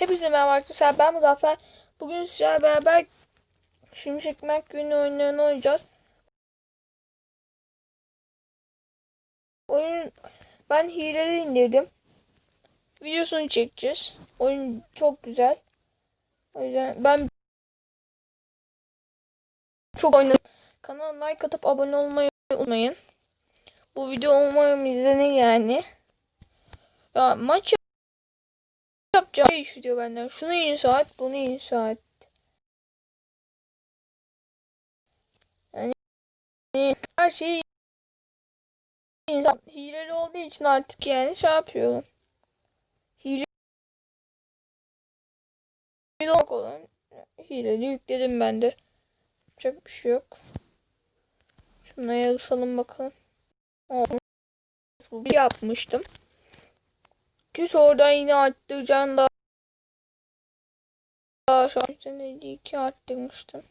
Hepinize merhaba arkadaşlar ben Muzaffer. Bugün sizlerle beraber Şimşek McQueen oyunlarını oynayacağız. Oyun ben hileli indirdim. Videosunu çekeceğiz. Oyun çok güzel. O yüzden ben çok oynadım. Kanala like atıp abone olmayı unutmayın. Bu video umarım izlenir yani. Ya maç yapacağım şey istiyor benden. Şunu inşa et, bunu inşa et. Yani her şeyi inşa hileli olduğu için artık yani şey yapıyorum. Hile yok olan hileli yükledim ben de. Çok bir şey yok. Şuna yarışalım bakalım. Bir yapmıştım. Küs oradan yine arttıracağım daha. Daha şarjdan 52 arttırmıştım.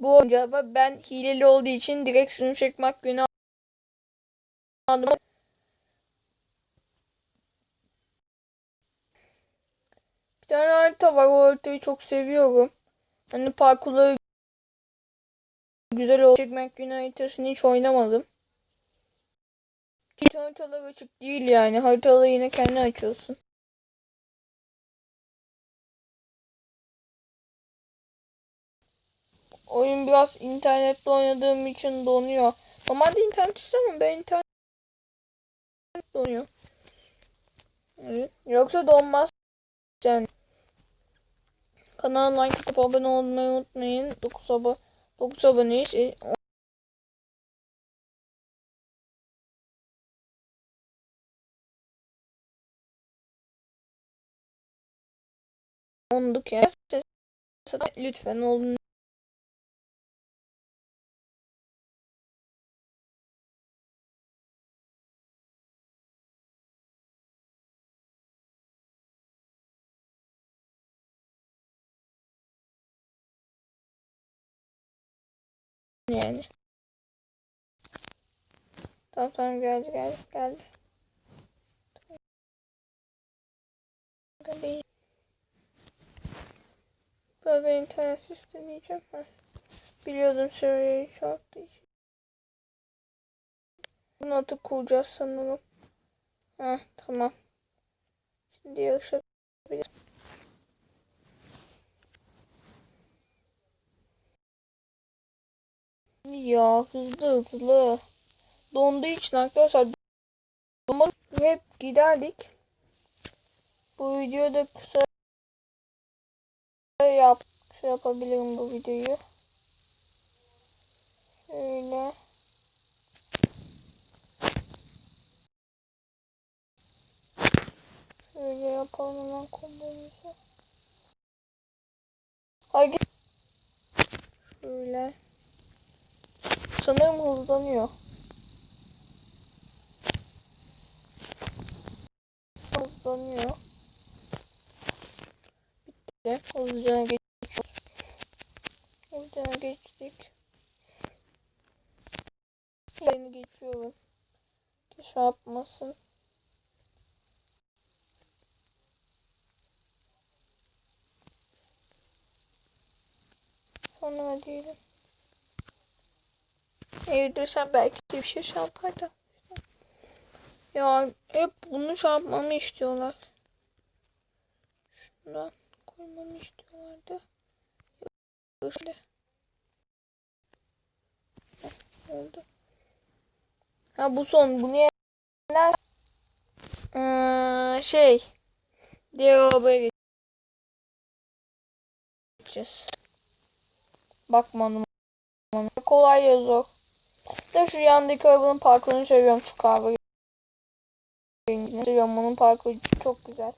Bu oyuncağı ben hileli olduğu için direkt sunu çekmek günü aldım. Bir tane harita var. O haritayı çok seviyorum. Hani parkurları güzel olacak. Çekmek günü haritasını hiç oynamadım. Hiç haritalar açık değil yani. Haritaları yine kendi açıyorsun. Oyun biraz internette oynadığım için donuyor. Normalde internet istemem. Ben internet donuyor. Evet. Yoksa donmaz. Yani. Kanala like atıp abone olmayı unutmayın. 9 abone 9 aboneyiz. Onduk ya. Lütfen olun. Yani. Tamam tamam geldi geldi geldi. Burada internet sistemleyeceğim. Ha. Biliyordum şurayı çarptı için. Bunu atıp kuracağız sanırım. Ha tamam. Şimdi yarışabiliriz. Ya hızlı hızlı. Donduğu için arkadaşlar umarım hep giderdik. Bu videoda kısa yap şey yapabilirim bu videoyu. Şöyle. Şöyle yapalım hemen kombomuzu. Haydi. Şöyle. Sanırım hızlanıyor. Hızlanıyor. Bitti. Hızlıca geçiyoruz. Hızlıca geçtik. Yeni geçiyorum. Ki şey yapmasın. Sonra diyelim. Eğildirsem belki bir şey şey yapar da. Ya hep bunu şey yapmamı istiyorlar. Şundan koymamı istiyorlardı. Şöyle. Oldu. Ha bu son. Bunu yener. Ee, şey. Diğer arabaya geçeceğiz. Bakmadım. Kolay ya zor. De şu yandaki arabanın parkurunu seviyorum şu kahve. Seviyorum onun parkuru çok güzel.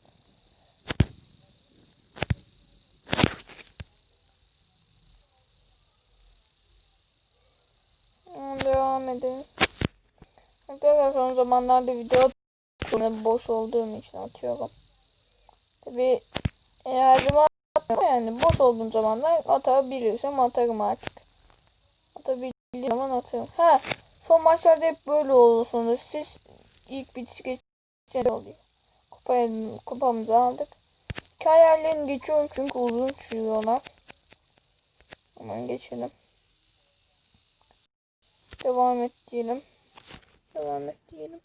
Edelim. Arkadaşlar son zamanlarda video boş olduğum için atıyorum. Tabi her zaman yani boş olduğum zamanlar atabilirsem atarım artık. Atabildiğim zaman atarım. Ha son maçlarda hep böyle sonra siz ilk bitiş geçince oluyor. Kupayı, kupamızı aldık. Hikayelerini geçiyorum çünkü uzun sürüyorlar. Hemen geçelim. Devam et diyelim. Devam et diyelim.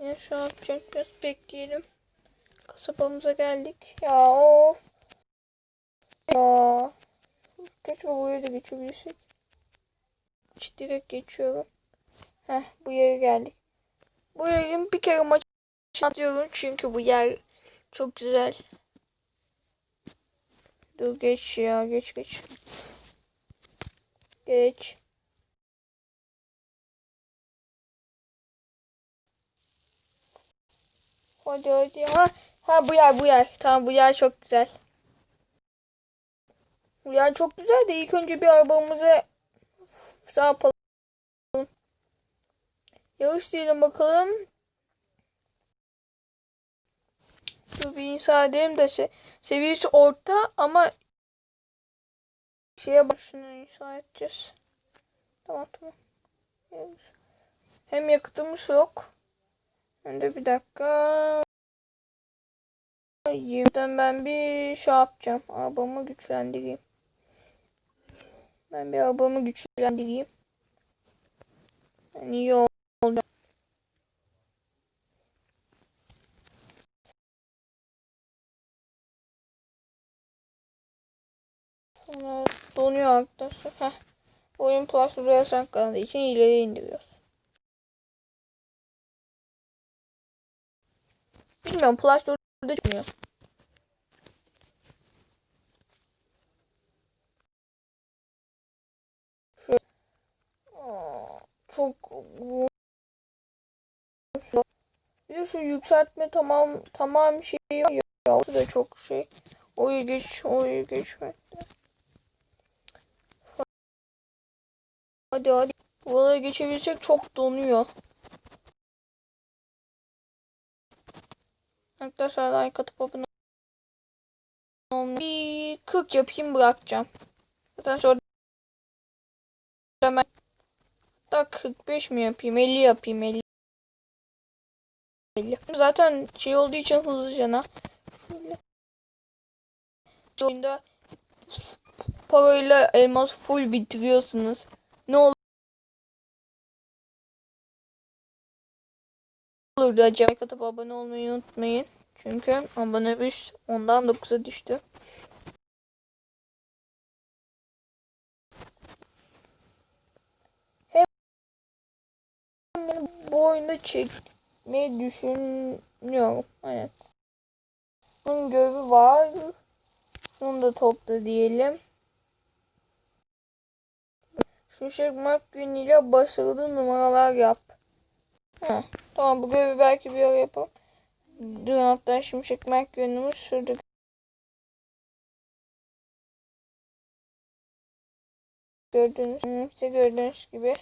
Ya şu yapacak biraz bekleyelim. Kasabamıza geldik. Ya of. Ya. Keşke buraya da geçebilsek. Hiç direkt geçiyorum. Heh bu yere geldik. Bu yerin bir kere maç atıyorum çünkü bu yer çok güzel. Dur geç ya geç geç. Geç. Hadi hadi. Ha, ha bu yer bu yer. Tamam bu yer çok güzel. Bu yer çok güzel de ilk önce bir arabamızı sağ yapalım. Yarış diyelim bakalım. Dur bir insan edelim de se seviyesi orta ama şeye başına inşa edeceğiz. Tamam tamam. Hem yakıtımız yok. De bir dakika. Yeniden ben bir şey yapacağım. Arabamı güçlendireyim. Ben bir arabamı güçlendireyim. Yani iyi oldu. Donuyor arkadaşlar. Heh. Oyun Plus buraya sakladığı için ileri indiriyoruz. Bilmiyorum Plus 4'de çıkmıyor. Çok bir şu yükseltme tamam tamam şey ya o da çok şey. Oyu geç oyu geçmekte. Hadi hadi. Buralara geçebilsek çok donuyor. Arkadaşlar like atıp abone olmayı bir 40 yapayım bırakacağım. Zaten şurada hemen da 45 mi yapayım 50 yapayım 50. 50. Zaten şey olduğu için hızlıcana şöyle oyunda parayla elmas full bitiriyorsunuz. Ne olur olurdu acaba? Like atıp abone olmayı unutmayın. Çünkü abone 5 ondan 9'a düştü. Hem bu oyunda çekmeyi düşünüyorum. Aynen. Bunun görevi var. Bunu da topla diyelim. Şu çekmek günüyle başarılı numaralar yap. Heh, tamam bu görevi belki bir ara yapalım. Dur hatta şimşek merk yönümüz şurada. Gördüğünüz, işte gördüğünüz gibi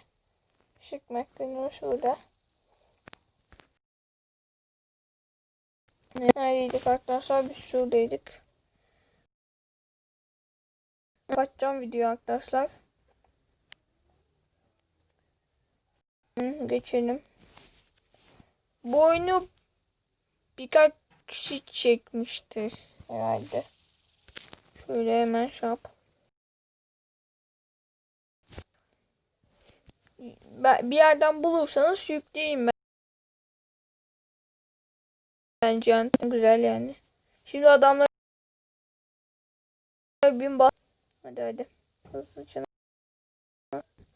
şimşek merk yönümüz şurada. Neredeydik arkadaşlar? Biz şuradaydık. Kapatacağım video arkadaşlar. Geçelim. Bu oyunu birkaç kişi çekmiştir herhalde. Şöyle hemen şey yap. Bir yerden bulursanız yükleyin ben. Bence yani güzel yani. Şimdi adamlar bin bas. Hadi hadi. Hızlıca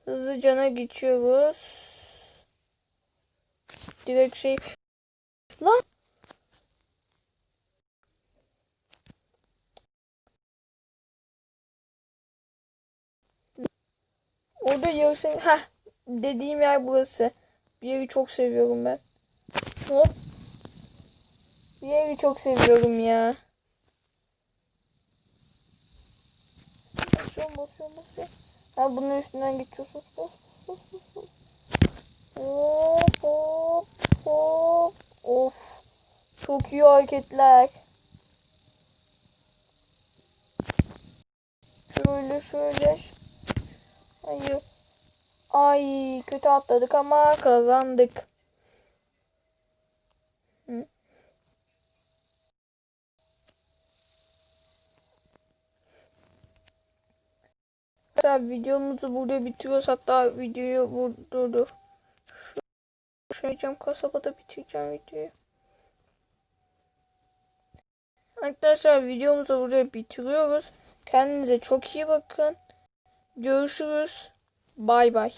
hızlıca geçiyoruz. Direkt şey lan Orada yarışın ha dediğim yer burası. Bir yeri çok seviyorum ben. Hop. Bir yeri çok seviyorum ya. Basıyorum basıyorum basıyorum. Ha bunun üstünden geçiyorsunuz. Bas bas bas bas. Hop hop hop. Of. Çok iyi hareketler. Şöyle şöyle. Hayır. Ay kötü atladık ama kazandık. Hı. Hatta videomuzu burada bitiriyoruz. Hatta videoyu burada dur. Şu yapacağım kasabada bitireceğim videoyu. Arkadaşlar videomuzu burada bitiriyoruz. Kendinize çok iyi bakın. Görüşürüz. Bay bay.